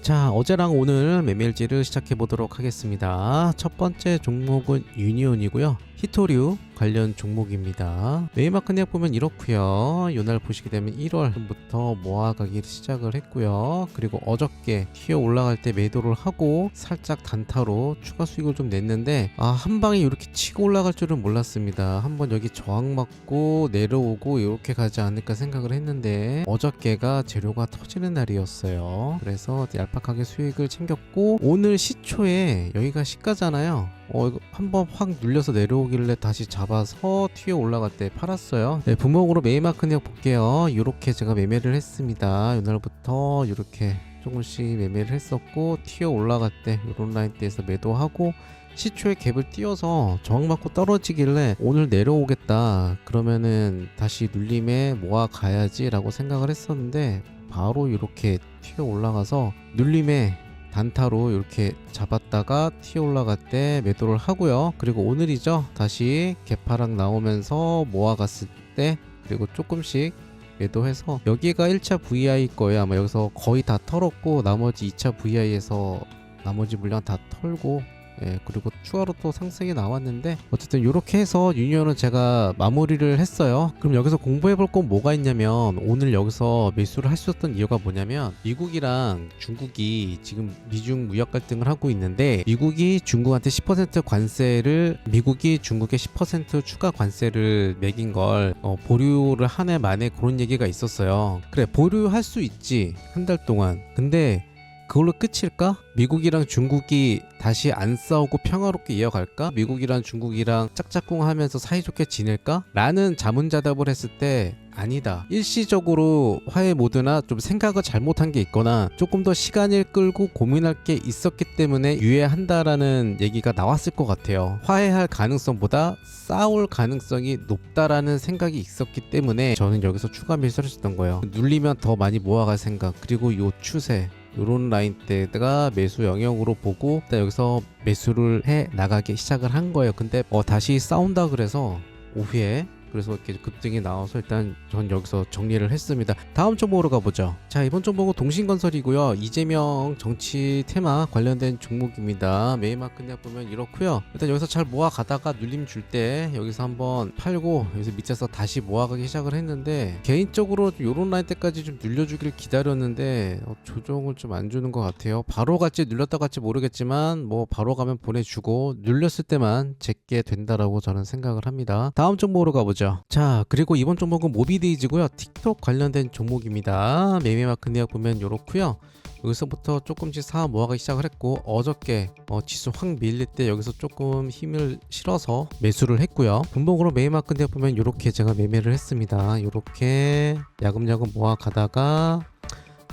자, 어제랑 오늘 매매일지를 시작해 보도록 하겠습니다. 첫 번째 종목은 유니온이고요. 히토류 관련 종목입니다. 메이마크 내역 보면 이렇고요. 요날 보시게 되면 1월부터 모아가기 시작을 했고요. 그리고 어저께 튀어 올라갈 때 매도를 하고 살짝 단타로 추가 수익을 좀 냈는데 아, 한 방에 이렇게 치고 올라갈 줄은 몰랐습니다. 한번 여기 저항 맞고 내려오고 이렇게 가지 않을까 생각을 했는데 어저께가 재료가 터지는 날이었어요. 그래서 얄팍하게 수익을 챙겼고 오늘 시초에 여기가 시가잖아요. 어, 이거 한번 확 눌려서 내려오길래 다시 잡아서 튀어 올라갈 때 팔았어요. 네, 분목으로 메이마크 내역 볼게요. 이렇게 제가 매매를 했습니다. 이날부터 이렇게 조금씩 매매를 했었고 튀어 올라갈 때 이런 라인대에서 매도하고 시초에 갭을 띄워서 저항 맞고 떨어지길래 오늘 내려오겠다 그러면은 다시 눌림에 모아 가야지 라고 생각을 했었는데 바로 이렇게 튀어 올라가서 눌림에 단타로 이렇게 잡았다가 튀어 올라갈 때 매도를 하고요. 그리고 오늘이죠. 다시 개파락 나오면서 모아갔을 때 그리고 조금씩 매도해서 여기가 1차 VI 거예요. 아마 여기서 거의 다 털었고 나머지 2차 VI에서 나머지 물량 다 털고 예, 그리고 추가로 또 상승이 나왔는데 어쨌든 이렇게 해서 유니온은 제가 마무리를 했어요. 그럼 여기서 공부해 볼 건 뭐가 있냐면 오늘 여기서 매수를 할 수 있었던 이유가 뭐냐면 미국이랑 중국이 지금 미중 무역 갈등을 하고 있는데 미국이 중국한테 10% 관세를 미국이 중국에 10% 추가 관세를 매긴 걸 어, 보류를 한 해 만에 그런 얘기가 있었어요. 그래 보류할 수 있지 한 달 동안. 근데 그걸로 끝일까? 미국이랑 중국이 다시 안 싸우고 평화롭게 이어갈까? 미국이랑 중국이랑 짝짝꿍 하면서 사이좋게 지낼까? 라는 자문자답을 했을 때 아니다. 일시적으로 화해 모드나 좀 생각을 잘못한 게 있거나 조금 더 시간을 끌고 고민할 게 있었기 때문에 유예한다라는 얘기가 나왔을 것 같아요. 화해할 가능성보다 싸울 가능성이 높다라는 생각이 있었기 때문에 저는 여기서 추가 매수를 했었던 거예요. 눌리면 더 많이 모아갈 생각 그리고 요 추세 요런 라인 때가 매수 영역으로 보고 일단 여기서 매수를 해 나가기 시작을 한 거예요. 근데 어 다시 싸운다 그래서 오후에 그래서 이렇게 급등이 나와서 일단 전 여기서 정리를 했습니다. 다음 종목으로 가보죠. 자 이번 종목은 동신건설이고요. 이재명 정치 테마 관련된 종목입니다. 메이마크 내 보면 이렇고요. 일단 여기서 잘 모아가다가 눌림 줄 때 여기서 한번 팔고 여기서 밑에서 다시 모아가기 시작을 했는데 개인적으로 요런 라인 때까지 좀 눌려주길 기다렸는데 어, 조정을 좀 안 주는 것 같아요. 바로 갈지 눌렸다 갈지 모르겠지만 뭐 바로 가면 보내주고 눌렸을 때만 제게 된다라고 저는 생각을 합니다. 다음 종목으로 가보죠. 자 그리고 이번 종목은 모비데이즈고요. 틱톡 관련된 종목입니다. 매매마크 내역 보면 이렇고요. 여기서부터 조금씩 사 모아가기 시작을 했고 어저께 어, 지수 확 밀릴 때 여기서 조금 힘을 실어서 매수를 했고요. 분봉으로 매매마크 내역 보면 이렇게 제가 매매를 했습니다. 이렇게 야금야금 모아 가다가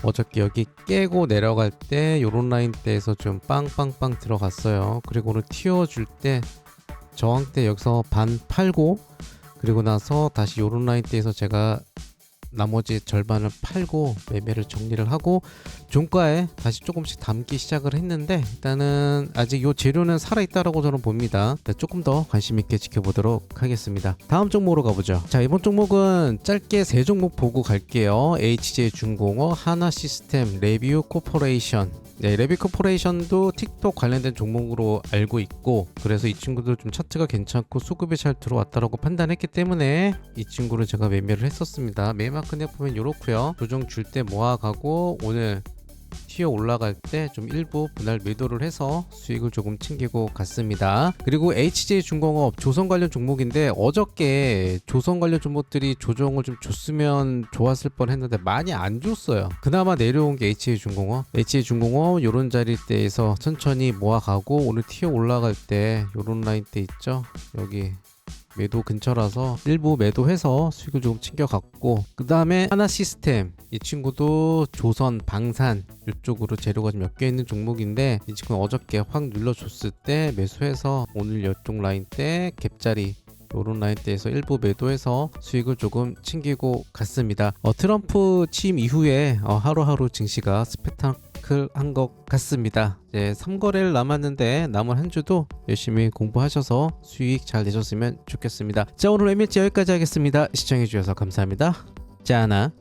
어저께 여기 깨고 내려갈 때 요런 라인대에서 좀 빵빵빵 들어갔어요. 그리고 오늘 튀어줄 때 저항 때 여기서 반 팔고 그리고 나서 다시 요런 라인대에서 제가 나머지 절반을 팔고 매매를 정리를 하고 종가에 다시 조금씩 담기 시작을 했는데 일단은 아직 요 재료는 살아있다라고 저는 봅니다. 네, 조금 더 관심 있게 지켜보도록 하겠습니다. 다음 종목으로 가보죠. 자 이번 종목은 짧게 세 종목 보고 갈게요. HJ중공업 하나 시스템 레뷰 코퍼레이션. 네, 레비 코퍼레이션도 틱톡 관련된 종목으로 알고 있고 그래서 이 친구도 좀 차트가 괜찮고 수급이 잘 들어왔다라고 판단했기 때문에 이 친구를 제가 매매를 했었습니다. 매마크 내 보면 이렇고요. 조정 줄 때 모아가고 오늘 튀어 올라갈 때 좀 일부 분할 매도를 해서 수익을 조금 챙기고 갔습니다. 그리고 HJ 중공업 조선 관련 종목인데 어저께 조선 관련 종목들이 조정을 좀 줬으면 좋았을 뻔 했는데 많이 안 줬어요. 그나마 내려온 게 HJ 중공업. HJ 중공업 요런 자리대에서 천천히 모아가고 오늘 튀어 올라갈 때 요런 라인 때 있죠. 여기 매도 근처라서 일부 매도해서 수익을 조금 챙겨갔고 그 다음에 하나 시스템 이 친구도 조선 방산 이쪽으로 재료가 좀 몇 개 있는 종목인데 이 친구는 어저께 확 눌러줬을 때 매수해서 오늘 이쪽 라인 때 갭자리 요런 라인대에서 일부 매도해서 수익을 조금 챙기고 갔습니다. 어, 트럼프 취임 이후에 어, 하루하루 증시가 스펙타 클한 것 같습니다. 이제 3거래를 남았는데 남은 한 주도 열심히 공부하셔서 수익 잘 내셨으면 좋겠습니다. 자 오늘 매매지 여기까지 하겠습니다. 시청해주셔서 감사합니다. 짜나